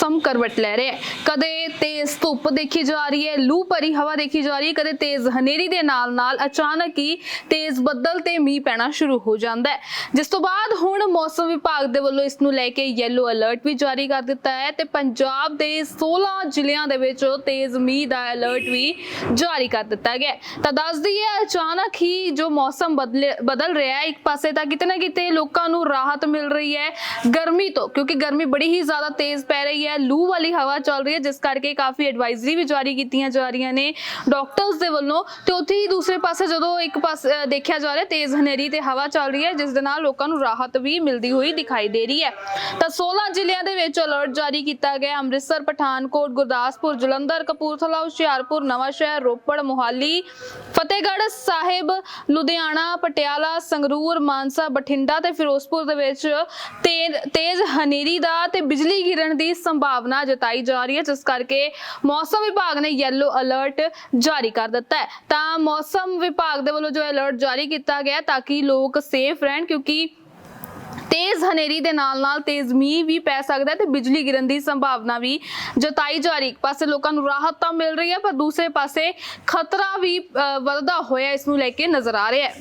ਸਮ ਕਰਵਟ ਲੈ ਰਿਹਾ ਹੈ। ਕਦੇ ਤੇਜ਼ ਧੁੱਪ ਦੇਖੀ ਜਾ ਰਹੀ ਹੈ, ਲੂ ਭਰੀ ਹਵਾ ਦੇਖੀ ਜਾ ਰਹੀ ਹੈ, ਕਦੇ ਤੇਜ਼ ਹਨੇਰੀ ਦੇ ਨਾਲ ਨਾਲ ਅਚਾਨਕ ਹੀ ਤੇਜ਼ ਬੱਦਲ ਤੇ ਮੀਂਹ ਪੈਣਾ ਸ਼ੁਰੂ ਹੋ ਜਾਂਦਾ ਹੈ। ਜਿਸ ਤੋਂ ਬਾਅਦ ਹੁਣ ਮੌਸਮ ਵਿਭਾਗ ਦੇ ਵੱਲੋਂ ਇਸ ਨੂੰ ਲੈ ਕੇ ਯੈਲੋ ਅਲਰਟ ਵੀ ਜਾਰੀ ਕਰ ਦਿੱਤਾ ਹੈ ਤੇ ਪੰਜਾਬ ਦੇ 16 ਜ਼ਿਲ੍ਹਿਆਂ ਦੇ ਵਿੱਚ ਤੇਜ਼ ਮੀਂਹ ਦਾ ਅਲਰਟ ਵੀ ਜਾਰੀ ਕਰ ਦਿੱਤਾ ਗਿਆ ਤਾਂ ਦੱਸ ਦਈਏ, ਅਚਾਨਕ ਹੀ ਜੋ ਮੌਸਮ ਬਦਲ ਬਦਲ ਰਿਹਾ ਹੈ, ਇੱਕ ਪਾਸੇ ਤਾਂ ਕਿਤੇ ਨਾ ਕਿਤੇ ਲੋਕਾਂ ਨੂੰ ਰਾਹਤ ਮਿਲ ਰਹੀ ਹੈ ਗਰਮੀ ਤੋਂ, ਕਿਉਂਕਿ ਗਰਮੀ ਬੜੀ ਹੀ ਜ਼ਿਆਦਾ ਤੇਜ਼ ਪੈ ਰਹੀ ਹੈ, ਲੂ ਵਾਲੀ ਹਵਾ ਚੱਲ ਰਹੀ ਹੈ, ਜਿਸ ਕਰਕੇ ਕਾਫੀ ਐਡਵਾਈਜ਼ਰੀ ਵੀ ਜਾਰੀ ਕੀਤੀਆਂ ਜਾ ਰਹੀਆਂ ਨੇ ਡਾਕਟਰਸ ਦੇ ਵੱਲੋਂ ਤੇ ਉੱਥੇ ਹੀ ਦੂਸਰੇ ਪਾਸੇ ਜਦੋਂ ਇੱਕ ਪਾਸੇ ਦੇਖਿਆ ਜਾ ਰਿਹਾ, ਤੇਜ਼ ਹਨੇਰੀ ਤੇ ਹਵਾ ਚੱਲ ਰਹੀ ਹੈ, ਜਿਸ ਦੇ ਨਾਲ ਲੋਕਾਂ ਨੂੰ ਰਾਹਤ ਵੀ ਮਿਲਦੀ ਹੋਈ ਦਿਖਾਈ ਦੇ ਰਹੀ ਹੈ। ਤਾਂ 16 ਜ਼ਿਲ੍ਹਿਆਂ ਦੇ ਵਿੱਚ ਅਲਰਟ ਜਾਰੀ ਕੀਤਾ ਗਿਆ ਅੰਮ੍ਰਿਤਸਰ, ਪਠਾਨਕੋਟ, ਗੁਰਦਾਸਪੁਰ, ਜਲੰਧਰ, ਕਪੂਰਥਲਾ, ਹੁਸ਼ਿਆਰਪੁਰ, ਨਵਾਂਸ਼ਹਿਰ, ਰੋਪੜ, ਮੋਹਾਲੀ, ਫਤਿਹਗੜ੍ਹ ਸਾਹਿਬ, ਲੁਧਿਆਣਾ, ਪਟਿਆਲਾ, ਸੰਗਰੂਰ, ਮਾਨਸਾ, ਬਠਿੰਡਾ ਤੇ ਫਿਰੋਜ਼ਪੁਰ ਦੇ ਵਿੱਚ ਤੇਜ਼ ਤੇਜ਼ ਹਨੇਰੀ ਦਾ ਤੇ ਬਿਜਲੀ ਗਿਰਨ ਦੀ ਸੰਭਾਵਨਾ ਜਤਾਈ ਜਾ ਰਹੀ ਹੈ, ਜਿਸ ਕਰਕੇ ਮੌਸਮ ਵਿਭਾਗ ਨੇ ਯੈਲੋ ਅਲਰਟ ਜਾਰੀ ਕਰ ਦਿੱਤਾ ਹੈ। ਤਾਂ ਮੌਸਮ ਵਿਭਾਗ ਦੇ ਵੱਲੋਂ ਜੋ ਅਲਰਟ ਜਾਰੀ ਕੀਤਾ ਗਿਆ ਤਾਂ ਕਿ ਲੋਕ ਸੇਫ ਰਹਿਣ ਕਿਉਂਕਿ ਤੇਜ਼ ਹਨੇਰੀ ਦੇ ਨਾਲ ਨਾਲ ਤੇਜ਼ ਮੀਂਹ ਵੀ ਪੈ ਸਕਦਾ ਹੈ ਤੇ ਬਿਜਲੀ ਗਿਰਨ ਦੀ ਸੰਭਾਵਨਾ ਵੀ ਜਤਾਈ ਜਾ ਰਹੀ। ਇੱਕ ਪਾਸੇ ਲੋਕਾਂ ਨੂੰ ਰਾਹਤ ਤਾਂ ਮਿਲ ਰਹੀ ਹੈ ਪਰ ਦੂਸਰੇ ਪਾਸੇ ਖਤਰਾ ਵੀ ਅਹ, ਵੱਧਦਾ ਹੋਇਆ ਇਸ ਨੂੰ ਲੈ ਕੇ ਨਜ਼ਰ ਆ ਰਿਹਾ ਹੈ।